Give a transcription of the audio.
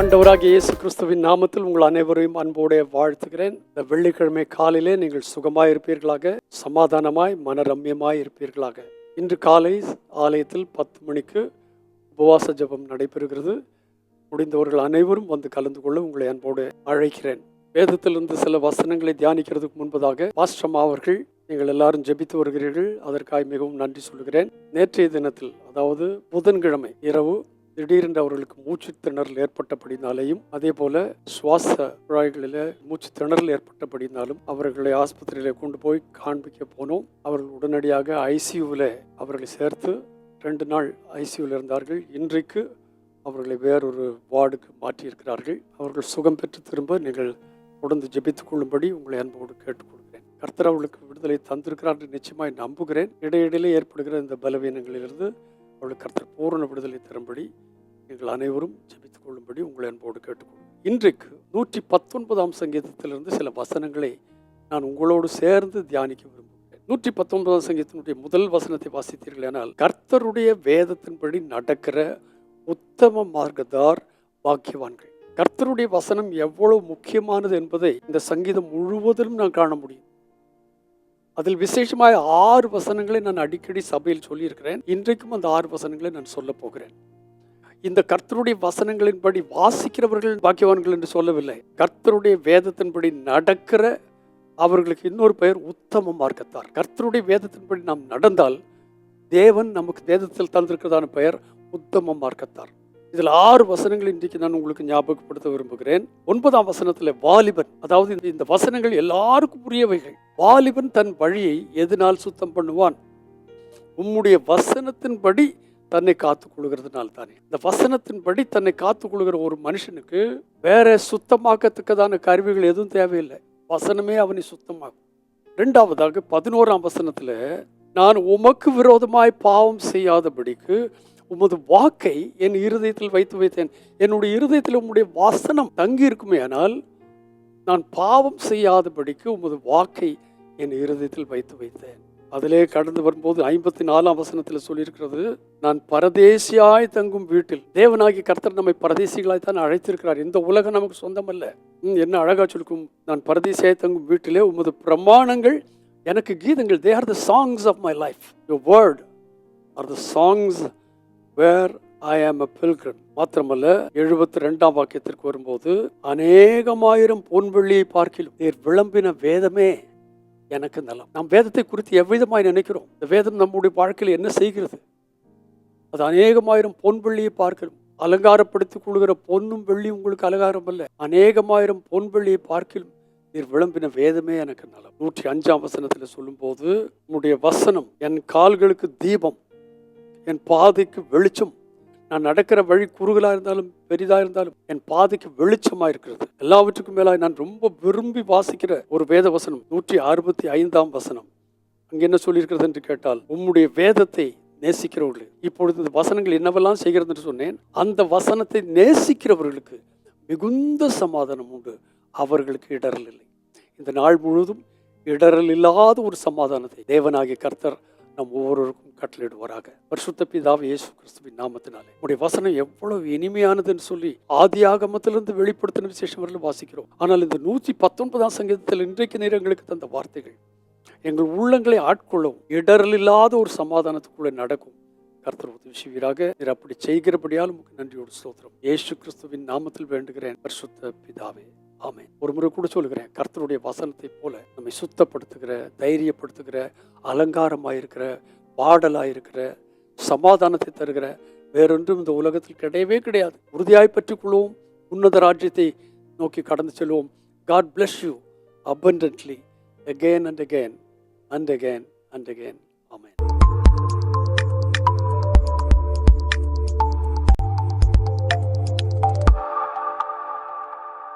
ஆண்டவராகிய இயேசு கிறிஸ்துவின் நாமத்தில் உங்கள் அனைவரையும் அன்போடு வாழ்த்துகிறேன். இந்த வெள்ளிக்கிழமை காலையிலே நீங்கள் சுகமாய் இருப்பீர்களாக சமாதானமாய் மனரம்யமாய் இருப்பீர்களாக. இன்று காலை ஆலயத்தில் பத்து மணிக்கு உபவாச ஜெபம் நடைபெறுகிறது. முடிந்தவர்கள் அனைவரும் வந்து கலந்து கொள்ள உங்களை அன்போடு அழைக்கிறேன். வேதத்திலிருந்து சில வசனங்களை தியானிக்கிறதுக்கு முன்பதாக பாஸ்டமா அவர்கள் நீங்கள் எல்லாரும் ஜெபித்து வருகிறீர்கள் அதற்காக மிகவும் நன்றி சொல்கிறேன் நேற்றைய தினத்தில் அதாவது புதன்கிழமை இரவு திடீரென்று அவர்களுக்கு மூச்சு திணறல் ஏற்பட்டபடினாலேயும் அதே போல சுவாச குழாய்களில் மூச்சு திணறல் ஏற்பட்டபடினாலும் அவர்களை ஆஸ்பத்திரியில் கொண்டு போய் காண்பிக்க போனோம். அவர்கள் உடனடியாக ஐசியூவில் அவர்களை சேர்த்து ரெண்டு நாள் ஐசியூவில் இருந்தார்கள். இன்றைக்கு அவர்களை வேறொரு வார்டுக்கு மாற்றியிருக்கிறார்கள். அவர்கள் சுகம் பெற்று திரும்ப நீங்கள் தொடர்ந்து ஜெபித்துக் கொள்ளும்படி உங்களை அன்போடு கேட்டுக்கொள்கிறேன். கர்த்தர் அவர்களுக்கு விடுதலை தந்திருக்கிறார் நிச்சயமாய் நம்புகிறேன். இடையிடையிலே ஏற்படுகிற இந்த பலவீனங்களிலிருந்து அவளுக்கு கர்த்தர் பூரண விடுதலை தரும்படி நீங்கள் அனைவரும் ஜெபித்துக் கொள்ளும்படி உங்களை அன்போடு கேட்டுக்கொள்ளும் இன்றைக்கு நூற்றி பத்தொன்பதாம் சங்கீதத்திலிருந்து சில வசனங்களை நான் உங்களோடு சேர்ந்து தியானிக்க விரும்புகிறேன். நூற்றி பத்தொன்பதாம் சங்கீதத்தினுடைய முதல் வசனத்தை வாசித்தீர்கள் ஆனால் கர்த்தருடைய வேதத்தின்படி நடக்கிற உத்தம மார்க்கதார் பாக்கியவான்கள். கர்த்தருடைய வசனம் எவ்வளவு முக்கியமானது என்பதை இந்த சங்கீதம் முழுவதிலும் நான் காண முடியும். அதில் விசேஷமாய் ஆறு வசனங்களை நான் அடிக்கடி சபையில் சொல்லியிருக்கிறேன். இன்றைக்கும் அந்த ஆறு வசனங்களை நான் சொல்ல போகிறேன். இந்த கர்த்தருடைய வசனங்களின்படி வாசிக்கிறவர்கள் பாக்கியவான்கள் என்று சொல்லவில்லை. கர்த்தருடைய வேதத்தின்படி நடக்கிற அவர்களுக்கு இன்னொரு பெயர் உத்தம மார்க்கத்தார். கர்த்தருடைய வேதத்தின்படி நாம் நடந்தால் தேவன் நமக்கு வேதத்தில் தந்திருக்கிறதான பெயர் உத்தம மார்க்கத்தார். இதில் ஆறு வசனங்கள் இன்றைக்கு நான் உங்களுக்கு ஞாபகப்படுத்த விரும்புகிறேன். ஒன்பதாம் வசனத்தில் வாலிபன் அதாவது இந்த- இந்த வசனங்கள் எல்லாருக்கும் புரியவைகள். வாலிபன் தன் வழியை எதனால் சுத்தம் பண்ணுவான்? உம்முடைய வசனத்தின்படி தன்னை காத்துக் கொள்கிறதுனால தானே இந்த வசனத்தின்படி தன்னை காத்துக் கொள்கிற ஒரு மனுஷனுக்கு வேற சுத்தமாக்கத்துக்கதான கருவிகள் எதுவும் தேவையில்லை. வசனமே அவனை சுத்தமாகும் ரெண்டாவதாக பதினோராம் வசனத்தில் நான் உமக்கு விரோதமாய் பாவம் செய்யாதபடிக்கு உமது வாக்கை என் இருதயத்தில் வைத்து வைத்தேன். என்னுடைய இருதயத்தில் உம்முடைய வசனம் தங்கி இருக்குமே ஆனால் நான் பாவம் செய்யாதபடிக்கு உமது வாக்கை என் இருதயத்தில் வைத்து வைத்தேன். அதிலே கடந்து வரும்போது ஐம்பத்தி நாலாம் வசனத்தில் சொல்லியிருக்கிறது நான் பரதேசியாய் தங்கும் வீட்டில் தேவனாகி கர்த்தர் நம்மை பரதேசிகளாய் தான் அழைத்திருக்கிறார். இந்த உலகம் நமக்கு சொந்தமல்ல. ம், என்ன அழகா சொல்லிக்கும் நான் பரதேசியாய் தங்கும் வீட்டிலே உமது பிரமாணங்கள் எனக்கு கீதங்கள் they are the songs of my life your word are the songs where I am a pilgrim மாத்திரமல்ல எழுபத்தி ரெண்டாம் வாக்கியத்திற்கு வரும்போது அநேகமாயிரம் பொன்வெள்ளியை பார்க்கிலும் நீர் விளம்பின வேதமே எனக்கு நலம். நாம் வேதத்தை குறித்து எவ்விதமாய் நினைக்கிறோம்? இந்த வேதம் நம்முடைய வாழ்க்கையில் என்ன செய்கிறது? அது அநேகமாயிரம் பொன் வெள்ளியை பார்க்கிறோம் அலங்காரப்படுத்திக் கொள்கிற பொன்னும் வெள்ளி உங்களுக்கு அலங்காரம் அல்ல அநேகமாயிரம் பொன் வெள்ளியை பார்க்கிலும் நீர் விளம்பின வேதமே எனக்கு நலம். நூற்றி அஞ்சாம் வசனத்தில் சொல்லும்போது உன்னுடைய வசனம் என் கால்களுக்கு தீபம். என் பாதைக்கு வெளிச்சம். நான் நடக்கிற வழி குறுகலாக இருந்தாலும் பெரிதாக இருந்தாலும் என் பாதைக்கு வெளிச்சமாக இருக்கிறது. எல்லாவற்றுக்கும் மேலாக நான் ரொம்ப விரும்பி வாசிக்கிற ஒரு வேத வசனம் நூற்றி அறுபத்தி ஐந்தாம் வசனம். அங்கே என்ன சொல்லியிருக்கிறது என்று கேட்டால் உம்முடைய வேதத்தை நேசிக்கிறவர்கள். இப்பொழுது இந்த வசனங்கள் என்னவெல்லாம் செய்கிறது என்று சொன்னேன். அந்த வசனத்தை நேசிக்கிறவர்களுக்கு மிகுந்த சமாதானம் உண்டு. அவர்களுக்கு இடரல் இல்லை. இந்த நாள் முழுவதும் இடரல் இல்லாத ஒரு சமாதானத்தை தேவனாகிய கர்த்தர் நம் ஒவ்வொருவருக்கும் கட்டளையிடுவாராக. பரிசுத்த பிதாவை இயேசு கிறிஸ்துவின் நாமத்தினாலே. உடைய வசனம் எவ்வளவு இனிமையானதுன்னு சொல்லி ஆதி ஆகமத்திலிருந்து வெளிப்படுத்தின விசேஷம் வரலும் வாசிக்கிறோம். ஆனால் இந்த நூற்றி பத்தொன்பதாம் சங்கீதத்தில் இன்றைக்கு நேரங்களுக்கு தந்த வார்த்தைகள் எங்கள் உள்ளங்களை ஆட்கொள்ளவும் இடரல் இல்லாத ஒரு சமாதானத்துக்குள்ளே நடக்கும். கர்த்தர் உதவி செய்வீராக. நீர் அப்படி செய்கிறபடியால் உமக்கு நன்றியோடு ஸ்தோத்திரம். ஏசு கிறிஸ்துவின் நாமத்தில் வேண்டுகிறேன். பரிசுத்த பிதாவே. ஆமென். ஒரு முறை கூட சொல்கிறேன் கர்த்தருடைய வசனத்தை போல நம்மை சுத்தப்படுத்துகிற தைரியப்படுத்துகிற அலங்காரமாயிருக்கிற பாடலாயிருக்கிற சமாதானத்தை தருகிற வேறொன்றும் இந்த உலகத்தில் கிடையவே கிடையாது. உறுதியாய் பற்றிக்கொள்வோம் உன்னத ராஜ்யத்தை நோக்கி கடந்து செல்வோம். God bless you abundantly again and again and again and again.